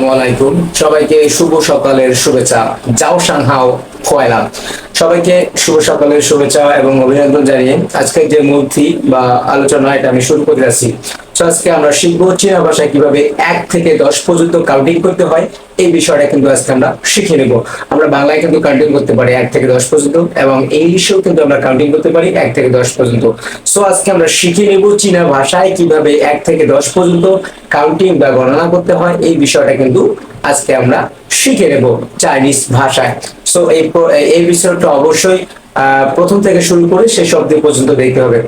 আসসালামু সবাইকে শুভ সকালের শুভেচ্ছা। যাও সাংহাও খোয়াইলাম সবাইকে শুভ সকালের শুভেচ্ছা এবং অভিনন্দন জানিয়ে আজকের যে মূর্তি বা আলোচনা, এটা আমি শুরু করে তো আজকে আমরা শিখব চীনা ভাষায় কীভাবে এক থেকে দশ পর্যন্ত কাউন্টিং করতে হয়। এই বিষয়টা কিন্তু আজকে আমরা শিখে নেব। আমরা বাংলায় কিন্তু কাউন্টিং করতে পারি এক থেকে দশ পর্যন্ত এবং ইংলিশেও কিন্তু আমরা কাউন্টিং করতে পারি এক থেকে দশ পর্যন্ত। সো আজকে আমরা শিখে নেব চীনা ভাষায় কীভাবে এক থেকে দশ পর্যন্ত কাউন্টিং বা গণনা করতে হয়। এই বিষয়টা কিন্তু আজকে আমরা শিখে নেব চাইনিজ ভাষায়। সো এই এই বিষয়টা অবশ্যই প্রথম থেকে শুরু করে শেষ অব্দি পর্যন্ত দেখতে হবে।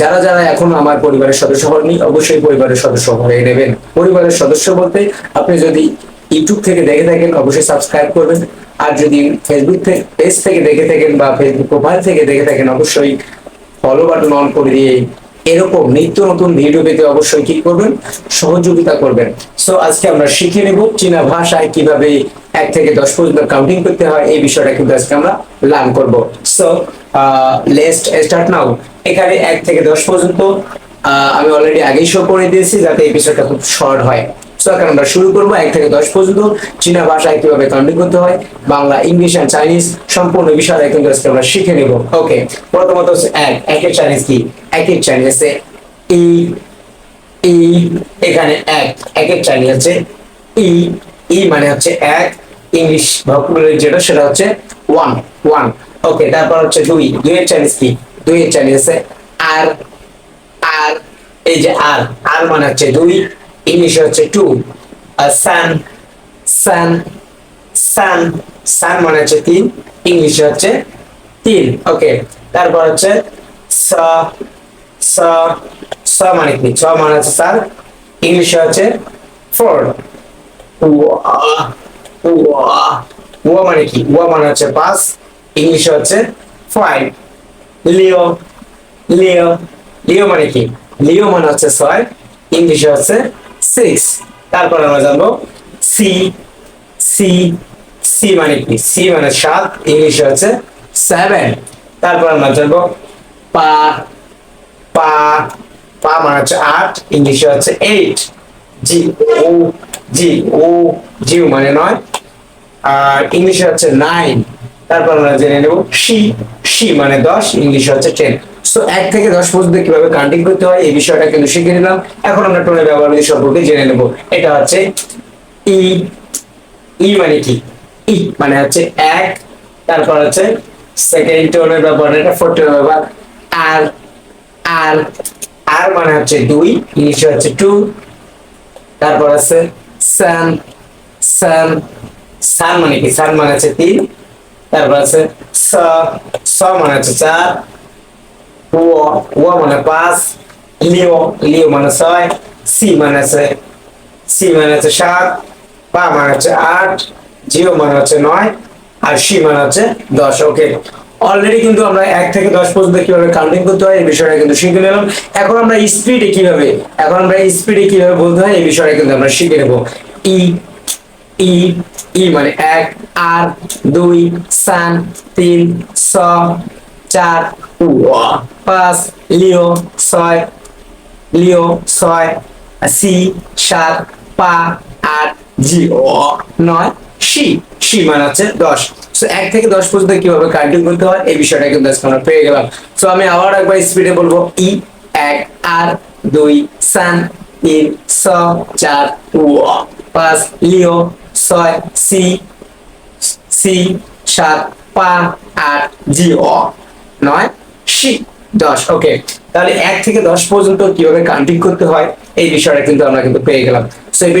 যারা যারা এখন আমার পরিবারের সদস্য হননি, অবশ্যই পরিবারের সদস্য হয়ে নেবেন। পরিবারের সদস্য বলতে আপনি যদি ইউটিউব থেকে দেখে থাকেন, অবশ্যই সাবস্ক্রাইব করবেন। আর যদি ফেসবুক পেজ থেকে দেখে থাকেন বা ফেসবুক প্রোফাইল থেকে দেখে থাকেন, অবশ্যই ফলো বাটন অন করে দিয়ে এরকম নিত্য নতুন ভিডিও পেতে অবশ্যই কি করবেন, সহযোগিতা করবেন। সো আজকে আমরা শিখে নেব চীনা ভাষায় কীভাবে এক থেকে দশ পর্যন্ত কাউন্টিং করতে হয়, এই বিষয়টা কিন্তু আজকে আমরা লার্ন করব। সো লেস্ট স্টার্ট নাও এখানে এক থেকে দশ পর্যন্ত আমি অলরেডি আগেই শো করে দিয়েছি, যাতে এই বিষয়টা খুব শর্ট হয়। সো এখন আমরা শুরু করব, এক থেকে দশ পর্যন্ত। চীনা ভাষায় কীভাবে কাউন্টিং হয়, বাংলা, ইংলিশ এন্ড চাইনিজ সম্পূর্ণ বিষয়টা কিন্তু আজকে আমরা শিখে নেব। ওকে প্রথমত এক, একের চাইনিজ কি? একের চাইনিজ ই এখানে এক, একের চাইনিজ হচ্ছে ই ই মানে হচ্ছে এক, ইংলিশ ভোকাবুলারি যেটা সেটা হচ্ছে ওয়ান ওয়ান ওকে তারপর হচ্ছে দুই, দুইয়ের চাইনিজ কি? দুইয়ের চাইনিজ হচ্ছে আর আর, এই যে আর আর মানে হচ্ছে দুই ইংলিশে হচ্ছে টু সান সান সান সান মানে হচ্ছে তিন ইংলিশে হচ্ছে তিন ওকে তারপর হচ্ছে স স স মানে কি? ছ মানে হচ্ছে স্যার ইংলিশে হচ্ছে ফোর ও মানে কি? ও মানে হচ্ছে পাঁচ ইংলিশে হচ্ছে ফাইভ লিও লিও লিও মানে কি? লিও মানে হচ্ছে ছয় ইংলিশে হচ্ছে সিক্স তারপর আমরা জানব সি সি সি মানে কি? সি মানে সাত ইংলিশে হচ্ছে সেভেন তারপর আমরা জানব পা পা পা মানে হচ্ছে আট ইংলিশে হচ্ছে এইট জি ও জি ও জিও মানে নয়, আর ইংলিশে হচ্ছে নাইন তারপর আমরা জেনে নেব সি সি মানে দশ, ইংলিশে হচ্ছে টেন সো এক থেকে দশ পর্যন্ত কীভাবে কাউন্টিং করতে হয়, এই বিষয়টা কিন্তু শিখে নিলাম। এখন আমরা টোনের ব্যবহার সম্পর্কে জেনে নেব। এটা হচ্ছে ই ই মানে কি? ই মানে হচ্ছে এক, তারপর হচ্ছে সেকেন্ড টোনের ব্যবহার, এটা ফোর টোনের ব্যবহার। আর আর আর মানে হচ্ছে দুই, ইংলিশে হচ্ছে টু তারপর আছে সান সান সান মানে কি? সান মানে হচ্ছে তিন। তারপর আছে স স মানে হচ্ছে চার, ও ও মানে পাঁচ, লিও লিও মানে ছয়, সি মানে আছে, সি মানে হচ্ছে সাত, পা মানে হচ্ছে আট, জিও মানে হচ্ছে নয়, আর সি মানে হচ্ছে দশ, ওকে? অলরেডি কিন্তু আমরা এক থেকে দশ পর্যন্ত কীভাবে কাউন্টিং করতে হয়, এই বিষয়টা কিন্তু শিখে নিলাম। এখন আমরা স্পিডে কীভাবে, এখন আমরা স্পিডে কীভাবে বলতে হয়, এই বিষয়টা কিন্তু আমরা শিখে নেব। ই ই ই মানে এক, আর, দুই, সান, তিন, স, চার পাঁচ, লিও, ছয় লিও, ছয়, সি, সাত, পা, আট, জি, ও, নয়, সি সি মানে হচ্ছে দশ। সো এক থেকে দশ পর্যন্ত কীভাবে কাউন্টিং করতে হয়, এই বিষয়টা কিন্তু আজকে আমরা পেয়ে গেলাম। সো আমি আবার একবার স্পিডে বলব, ই, এক, আর, দুই, সান, তিন, স, চার ও, পাঁচ, লিও ছয়, সি সি, সাত, পাঁচ, আট, জি ও নয়, সি, দশ, ওকে। তাহলে এক থেকে দশ পর্যন্ত কীভাবে কাউন্টিং করতে হয়, এই বিষয়টা কিন্তু আমরা কিন্তু পেয়ে গেলাম। সো এই